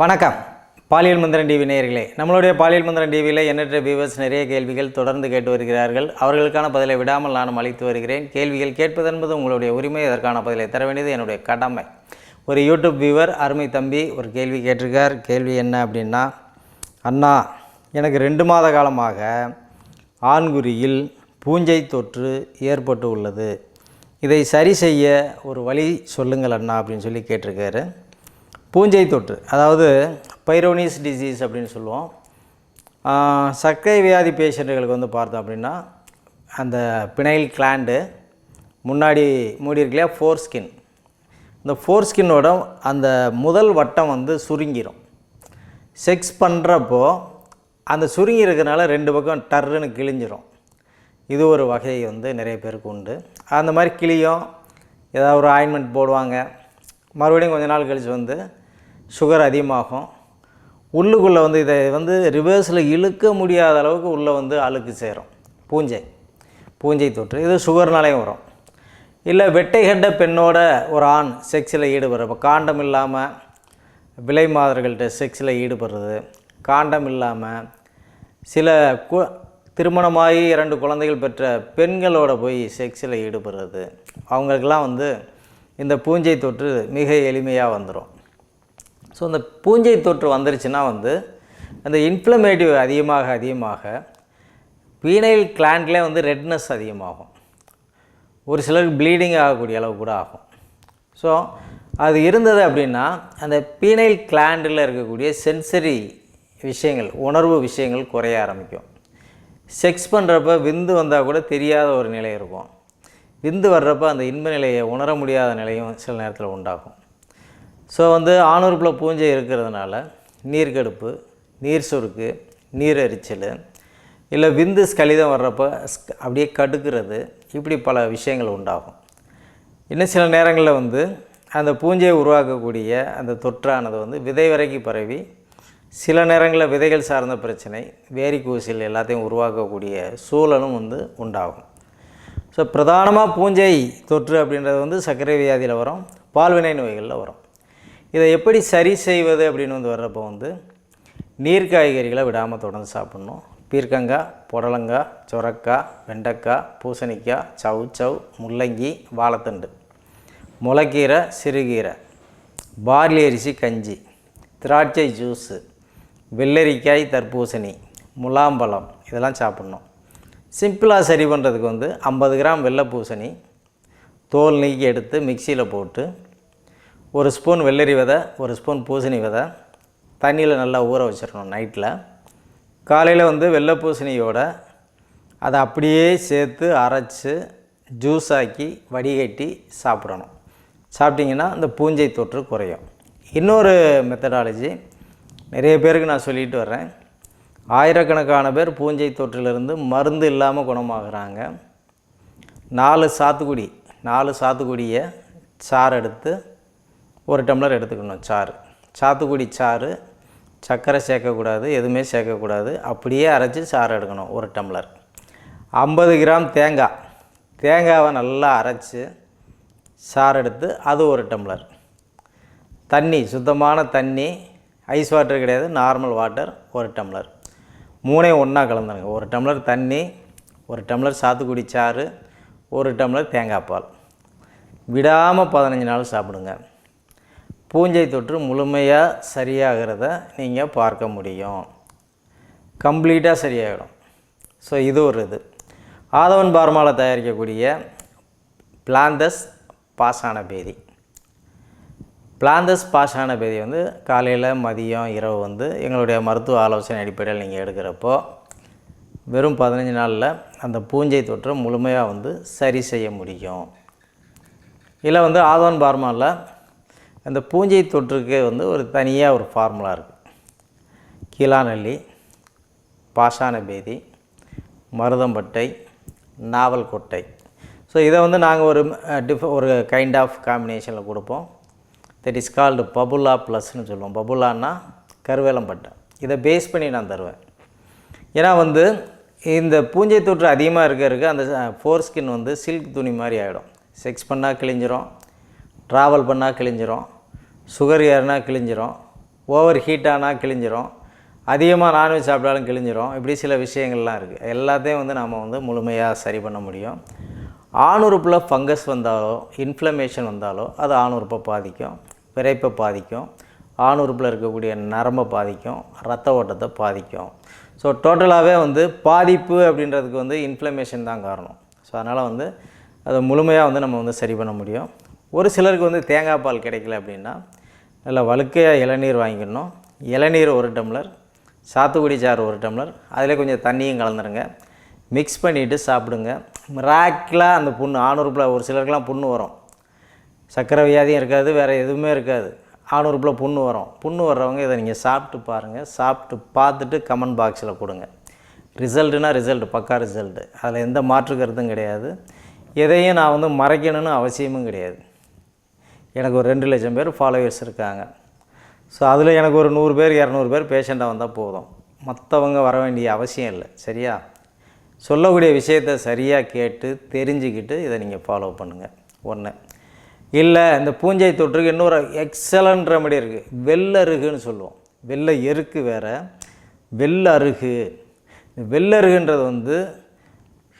வணக்கம். பாலியல் மந்திரன் டிவி நேயர்களே நம்மளுடைய பாலியல் மந்திரன் டிவியில் எண்ணற்ற வியூவர்ஸ் நிறைய கேள்விகள் தொடர்ந்து கேட்டு வருகிறார்கள். அவர்களுக்கான பதிலை விடாமல் நானும் அளித்து வருகிறேன். கேள்விகள் கேட்பது என்பது உங்களுடைய உரிமை அதற்கான பதிலை தர வேண்டியது என்னுடைய கடமை. ஒரு யூடியூப் வியூவர் அருமை தம்பி ஒரு கேள்வி கேட்டிருக்கார். கேள்வி என்ன அப்படின்னா அண்ணா எனக்கு ரெண்டு மாத காலமாக ஆண்குறியில் பூஞ்சை தொற்று ஏற்பட்டு உள்ளது. இதை சரி செய்ய ஒரு வழி சொல்லுங்கள் அண்ணா அப்படின்னு சொல்லி கேட்டிருக்காரு. பூஞ்சை தொற்று அதாவது பைரோனிஸ் டிசீஸ் அப்படின்னு சொல்லுவோம். சர்க்கரை வியாதி பேஷண்ட்டுகளுக்கு வந்து பார்த்தோம் அப்படின்னா அந்த பினைல் கிளாண்டு முன்னாடி மூடி இருக்கு இல்லையா ஃபோர் ஸ்கின் இந்த ஃபோர் ஸ்கின்னோட அந்த முதல் வட்டம் வந்து சுருங்கிரும். செக்ஸ் பண்ணுறப்போ அந்த சுருங்கி இருக்கறனால ரெண்டு பக்கம் டர்ருன்னு கிழிஞ்சிரும். இது ஒரு வகை வந்து நிறைய பேருக்கு உண்டு. அந்த மாதிரி கிளியும் ஏதாவது ஒரு ஆயின்மெண்ட் போடுவாங்க. மறுபடியும் கொஞ்ச நாள் கழித்து வந்து சுகர் அதிகமாகும். உள்ளுக்குள்ளே வந்து இதை வந்து ரிவர்ஸில் இழுக்க முடியாத அளவுக்கு உள்ளே வந்து அழுக்கு சேரும். பூஞ்சை. பூஞ்சை தொற்று. இது சுகர்னாலேயும் வரும். இல்லை வெட்டை கண்ட பெண்ணோட ஒரு ஆண் செக்ஸில் ஈடுபடுற இப்போ காண்டம் இல்லாமல் விலை மாதர்கள்ட்ட செக்ஸில் ஈடுபடுறது காண்டம் இல்லாமல் சில கு திருமணமாகி இரண்டு குழந்தைகள் பெற்ற பெண்களோட போய் செக்ஸில் ஈடுபடுறது அவங்களுக்கெல்லாம் வந்து இந்த பூஞ்சை தொற்று மிக எளிமையாக வந்துடும் ஸோ இந்த பூஞ்சை தொற்று வந்துருச்சுன்னா வந்து அந்த இன்ஃப்ளமேட்டிவ் அதிகமாக அதிகமாக பீனைல் கிளாண்ட்லேயே வந்து ரெட்னஸ் அதிகமாகும். ஒரு சிலருக்கு ப்ளீடிங் ஆகக்கூடிய அளவு கூட ஆகும். ஸோ அது இருந்தது அப்படின்னா அந்த பீனைல் கிளாண்டில் இருக்கக்கூடிய சென்சரி விஷயங்கள் உணர்வு விஷயங்கள் குறைய ஆரம்பிக்கும். செக்ஸ் பண்ணுறப்ப விந்து வந்தால் கூட தெரியாத ஒரு நிலை இருக்கும். விந்து வர்றப்ப அந்த இன்ப நிலையை உணர முடியாத நிலையும் சில நேரத்தில் உண்டாகும். ஸோ வந்து ஆணுறுப்பில் பூஞ்சை இருக்கிறதுனால நீர்க்கடுப்பு நீர் சுருக்கு நீர் எரிச்சல் இல்லை விந்து ஸ்கலிதம் வர்றப்போ அப்படியே கடுக்கிறது இப்படி பல விஷயங்கள் உண்டாகும். இன்னும் சில நேரங்களில் வந்து அந்த பூஞ்சையை உருவாக்கக்கூடிய அந்த தொற்றானது வந்து விதை வரைக்கும் பரவி சில நேரங்களில் விதைகள் சார்ந்த பிரச்சனை வேரிக்கூசில் எல்லாத்தையும் உருவாக்கக்கூடிய சூழலும் வந்து உண்டாகும். ஸோ பிரதானமாக பூஞ்சை தொற்று அப்படின்றது வந்து சர்க்கரை வியாதியில் வரும் பால்வினை நோய்களில் வரும். இதை எப்படி சரி செய்வது அப்படின்னு வந்து வர்றப்போ வந்து நீர் காய்கறிகளை விடாமல் தொடர்ந்து சாப்பிட்ணும். பீர்க்கங்காய் புடலங்காய் சுரக்காய் வெண்டைக்காய் பூசணிக்காய் சவு சவ் முள்ளங்கி வாழைத்தண்டு முளைக்கீரை சிறுகீரை பார்லி அரிசி கஞ்சி திராட்சை ஜூஸு வெள்ளரிக்காய் தர்பூசணி முலாம்பழம் இதெல்லாம் சாப்பிட்ணும். சிம்பிளாக சரி பண்ணுறதுக்கு வந்து ஐம்பது கிராம் வெள்ளை பூசணி தோல் நீக்கி எடுத்து மிக்சியில் போட்டு ஒரு ஸ்பூன் வெள்ளரி விதை ஒரு ஸ்பூன் பூசணி விதை. தண்ணியில் நல்லா ஊற வச்சிடணும் நைட்டில் காலையில் வந்து வெள்ளை பூசணியோட அதை அப்படியே சேர்த்து அரைச்சி ஜூஸ் ஆக்கி வடிகட்டி சாப்பிடணும். சாப்பிட்டிங்கன்னா இந்த பூஞ்சை தொற்று குறையும். இன்னொரு மெத்தடாலஜி நிறைய பேருக்கு நான் சொல்லிட்டு வர்றேன். ஆயிரக்கணக்கான பேர் பூஞ்சை தொற்றிலிருந்து மருந்து இல்லாமல் குணமாகறாங்க. நாலு சாத்துக்குடி நாலு சாத்துக்குடியை சாறு எடுத்து ஒரு டம்ளர் எடுத்துக்கணும் சாறு. சாத்துக்குடி சாறு சர்க்கரை சேர்க்கக்கூடாது எதுவுமே சேர்க்கக்கூடாது. அப்படியே அரைச்சி சாறு எடுக்கணும் ஒரு டம்ளர். ஐம்பது கிராம் தேங்காய். தேங்காவை நல்லா அரைச்சி சாறு எடுத்து அது ஒரு டம்ளர். தண்ணி சுத்தமான தண்ணி ஐஸ் வாட்டர் கிடையாது நார்மல் வாட்டர் ஒரு டம்ளர். மூணையும் ஒன்றா கலந்துருங்க. ஒரு டம்ளர் தண்ணி ஒரு டம்ளர் சாத்துக்குடி சாறு ஒரு டம்ளர் தேங்காய் பால். விடாமல் பதினஞ்சு நாள் சாப்பிடுங்க. பூஞ்சை தொற்று முழுமையாக சரியாகிறத நீங்கள் பார்க்க முடியும். கம்ப்ளீட்டாக சரியாகிடும் ஸோ இது ஒரு இது. ஆதவன் பார்மாவில் தயாரிக்கக்கூடிய பிளாந்தஸ் பாசான பேதி. பிளாந்தஸ் பாசான பேதி வந்து காலையில் மதியம் இரவு வந்து எங்களுடைய மருத்துவ ஆலோசனை அடிப்படையில் நீங்கள் எடுக்கிறப்போ வெறும் பதினஞ்சு நாளில் அந்த பூஞ்சை தொற்றை முழுமையாக வந்து சரி செய்ய முடியும். இல்லை வந்து ஆதவன் பார்மாவில் அந்த பூஞ்சை தொற்றுக்கு வந்து ஒரு தனியாக ஒரு ஃபார்முலா இருக்குது கீழாநெல்லி பாஷான பேதி மருதம்பட்டை நாவல் கொட்டை ஸோ இதை வந்து நாங்கள் ஒரு டிஃப் ஒரு கைண்ட் ஆஃப் காம்பினேஷனில் கொடுப்போம். தட் இஸ் கால்டு பபுலா ப்ளஸ்னு சொல்லுவோம். பபுலான்னா கருவேலம்பட்டை. இதை பேஸ் பண்ணி நான் தருவேன். ஏன்னா வந்து இந்த பூஞ்சை தொற்று அதிகமாக இருக்க இருக்க அந்த ஃபோர் ஸ்கின் வந்து சில்க் துணி மாதிரி ஆகிடும் செக்ஸ் பண்ணால் கிழிஞ்சிரும். ட்ராவல் பண்ணால் கிழிஞ்சிரும். சுகர் ஏறினா கிழிஞ்சிரும் ஓவர் ஹீட்டானால் கிழிஞ்சிரும் அதிகமாக நான்வெஜ் சாப்பிட்டாலும் கிழிஞ்சிரும் இப்படி சில விஷயங்கள்லாம் இருக்குது எல்லாத்தையும் வந்து நாம் வந்து முழுமையாக சரி பண்ண முடியும். ஆணுறுப்பில் ஃபங்கஸ் வந்தாலோ இன்ஃப்ளமேஷன் வந்தாலோ அது ஆணுறுப்பை பாதிக்கும் விரைப்பை பாதிக்கும். ஆணுறுப்பில் இருக்கக்கூடிய நரம்பை பாதிக்கும் ரத்த ஓட்டத்தை பாதிக்கும். ஸோ டோட்டலாகவே வந்து பாதிப்பு அப்படின்றதுக்கு வந்து இன்ஃப்ளமேஷன் தான் காரணம். ஸோ அதனால் வந்து அதை முழுமையாக வந்து நம்ம வந்து சரி பண்ண முடியும். ஒரு சிலருக்கு வந்து தேங்காய் பால் கிடைக்கல அப்படின்னா நல்லா வழுக்கையாக இளநீர் வாங்கிக்கணும். இளநீர் ஒரு டம்ளர் சாத்துக்குடி சாறு ஒரு டம்ளர் அதில் கொஞ்சம் தண்ணியும் கலந்துருங்க. மிக்ஸ் பண்ணிவிட்டு சாப்பிடுங்க. மிராக்கிலாக அந்த புண்ணு ஆணூறுப்பில் ஒரு சிலருக்குலாம் புண்ணு வரும். சர்க்கரை வியாதியும் இருக்காது வேறு எதுவுமே இருக்காது. ஆணூறுப்பில் புண்ணு வரும். புண்ணு வர்றவங்க இதை நீங்கள் சாப்பிட்டு பாருங்கள் சாப்பிட்டு பார்த்துட்டு கமெண்ட் பாக்ஸில் கொடுங்க. ரிசல்ட்டுனா ரிசல்ட் பக்கா ரிசல்ட்டு அதில் எந்த மாற்று கருத்தும் கிடையாது. எதையும் நான் வந்து மறைக்கணும்னு அவசியமும் கிடையாது. எனக்கு ஒரு ரெண்டு லட்சம் பேர் ஃபாலோவர்ஸ் இருக்காங்க. ஸோ அதில் எனக்கு ஒரு நூறு பேர் இரநூறு பேர் பேஷண்ட்டாக வந்தால் போதும். மற்றவங்க வர வேண்டிய அவசியம் இல்லை. சரியா? சொல்லக்கூடிய விஷயத்தை சரியாக கேட்டு தெரிஞ்சுக்கிட்டு இதை நீங்கள் ஃபாலோ பண்ணுங்கள் ஒன்று இல்லை இந்த பூஞ்சை தொற்றுக்கு இன்னொரு எக்ஸலண்ட் ரெமடி இருக்குது வெள்ளருகுன்னு சொல்லுவோம். வெள்ளை எருக்கு வேறு. வெள்ளருகு வெள்ளருகுன்றது வந்து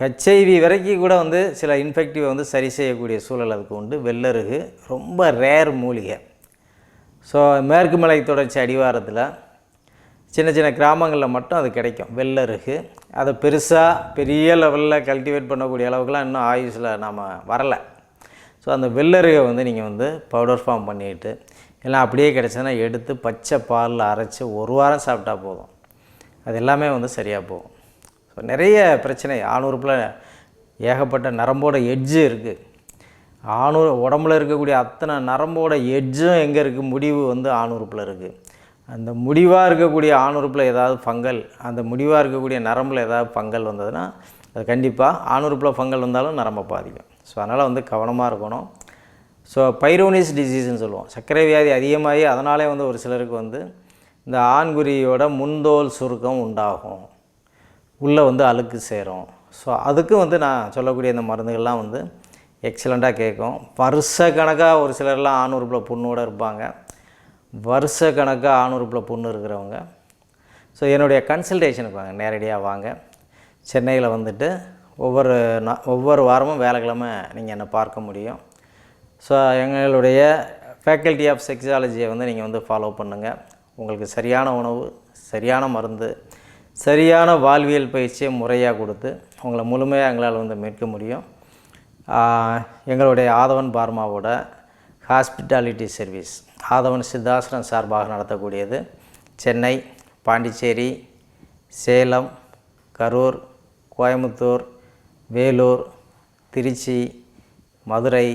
ஹெச்ஐவி வரைக்கும் கூட வந்து சில இன்ஃபெக்டிவை வந்து சரி செய்யக்கூடிய சூழல் அதுக்கு உண்டு. வெள்ளருகு ரொம்ப ரேர் மூலிகை. ஸோ மேற்கு மலை தொடர்ச்சி அடிவாரத்தில் சின்ன சின்ன கிராமங்களில் மட்டும் அது கிடைக்கும். வெள்ளருகு அதை பெருசாக பெரிய லெவலில் கல்டிவேட் பண்ணக்கூடிய அளவுக்குலாம் இன்னும் ஆயுஸில் நாம் வரலை. ஸோ அந்த வெள்ளருகை வந்து நீங்கள் வந்து பவுடர் ஃபார்ம் பண்ணிவிட்டு எல்லாம் அப்படியே கிடச்சதுன்னா எடுத்து பச்சை பாலில் அரைச்சி ஒரு வாரம் சாப்பிட்டா போதும். அது எல்லாமே வந்து சரியாக போகும். ஸோ நிறைய பிரச்சனை. ஆணுறுப்பில் ஏகப்பட்ட நரம்போட எட்ஜு இருக்குது ஆணூர் உடம்புல இருக்கக்கூடிய அத்தனை நரம்போட எட்ஜும் எங்கே இருக்குது முடிவு வந்து ஆணுறுப்பில் இருக்குது அந்த முடிவாக இருக்கக்கூடிய ஆணுறுப்பில் ஏதாவது ஃபங்கல் அந்த முடிவாக இருக்கக்கூடிய நரம்பில் ஏதாவது ஃபங்கல் வந்ததுன்னா அது கண்டிப்பாக ஆணுறுப்பில் ஃபங்கல் வந்தாலும் நரம்பை பாதிக்கும். ஸோ அதனால் வந்து கவனமாக இருக்கணும். ஸோ பைரோனிஸ் டிசீஸ்ன்னு சொல்லுவோம். சர்க்கரை வியாதி அதிகமாகி அதனாலே வந்து ஒரு சிலருக்கு வந்து இந்த ஆண்குறியோட முன்தோல் சுருக்கம் உண்டாகும். உள்ளே வந்து அழுக்கு சேரும். ஸோ அதுக்கும் வந்து நான் சொல்லக்கூடிய இந்த மருந்துகள்லாம் வந்து எக்ஸலண்ட்டாக கேட்கும். வருஷ கணக்காக ஒரு சிலர்லாம் ஆணுறுப்பில் புண்ணோடு இருப்பாங்க. வருஷ கணக்காக ஆணுறுப்பில் புண்ணு இருக்கிறவங்க. ஸோ என்னுடைய கன்சல்டேஷனுக்கு வாங்க நேரடியாக வாங்க. சென்னையில் வந்துட்டு ஒவ்வொரு நான் ஒவ்வொரு வாரமும் வேலைக்கிழமை நீங்கள் என்னை பார்க்க முடியும். ஸோ எங்களுடைய ஃபேக்கல்ட்டி ஆஃப் செக்ஸாலஜியை வந்து நீங்கள் வந்து ஃபாலோ பண்ணுங்கள் உங்களுக்கு சரியான உணவு சரியான மருந்து சரியான வாழ்வியல் பயிற்சியை முறையாக கொடுத்து உங்களை முழுமையாக எங்களால் வந்து மீட்க முடியும். எங்களுடைய ஆதவன் பார்மாவோட ஹாஸ்பிட்டாலிட்டி சர்வீஸ் ஆதவன் சித்தாசிரம் சார்பாக நடத்தக்கூடியது. சென்னை பாண்டிச்சேரி சேலம் கரூர் கோயம்புத்தூர் வேலூர் திருச்சி மதுரை.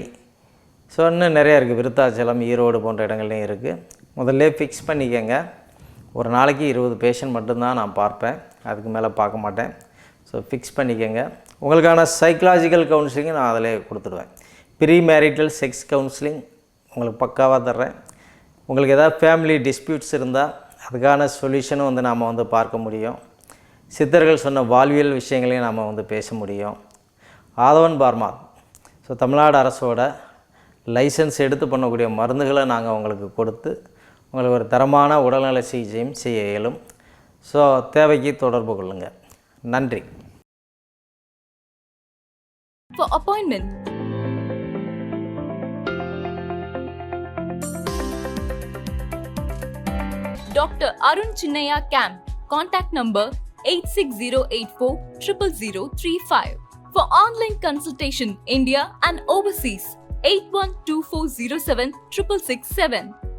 ஸோ இன்னும் நிறையா இருக்குது விருத்தாச்சலம் ஈரோடு போன்ற இடங்கள்லையும் இருக்குது முதல்ல ஃபிக்ஸ் பண்ணிக்கங்க. ஒரு நாளைக்கு இருபது பேஷண்ட் மட்டும்தான் நான் பார்ப்பேன். அதுக்கு மேலே பார்க்க மாட்டேன். ஸோ ஃபிக்ஸ் பண்ணிக்கோங்க. உங்களுக்கான சைக்கலாஜிக்கல் கவுன்சிலிங் நான் அதிலே கொடுத்துடுவேன். ப்ரீ மேரிட்டல் செக்ஸ் கவுன்சிலிங் உங்களுக்கு பக்காவாக தர்றேன். உங்களுக்கு எதாவது ஃபேமிலி டிஸ்பியூட்ஸ் இருந்தால் அதுக்கான சொல்யூஷனும் வந்து நாம் வந்து பார்க்க முடியும். சித்தர்கள் சொன்ன வாழ்வியல் விஷயங்களையும் நாம் வந்து பேச முடியும். ஆதவன் பார்மா. ஸோ தமிழ்நாடு அரசோட லைசன்ஸ் எடுத்து பண்ணக்கூடிய மருந்துகளை நாங்கள் உங்களுக்கு கொடுத்து உங்களுக்கு ஒரு தரமான உடல்நல சிகிச்சையும் செய்ய இயலும் ஸோ தேவைக்கு தொடர்பு கொள்ளுங்கள் நன்றி For appointment, Dr. Arun Chinnaya Camp. Contact number 86084 00035. For online consultation, India and overseas, 812407 667,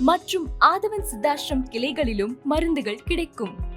மற்றும் ஆதவன் சித்தாஷ்ரம் கிளைகளிலும் மருந்துகள் கிடைக்கும்.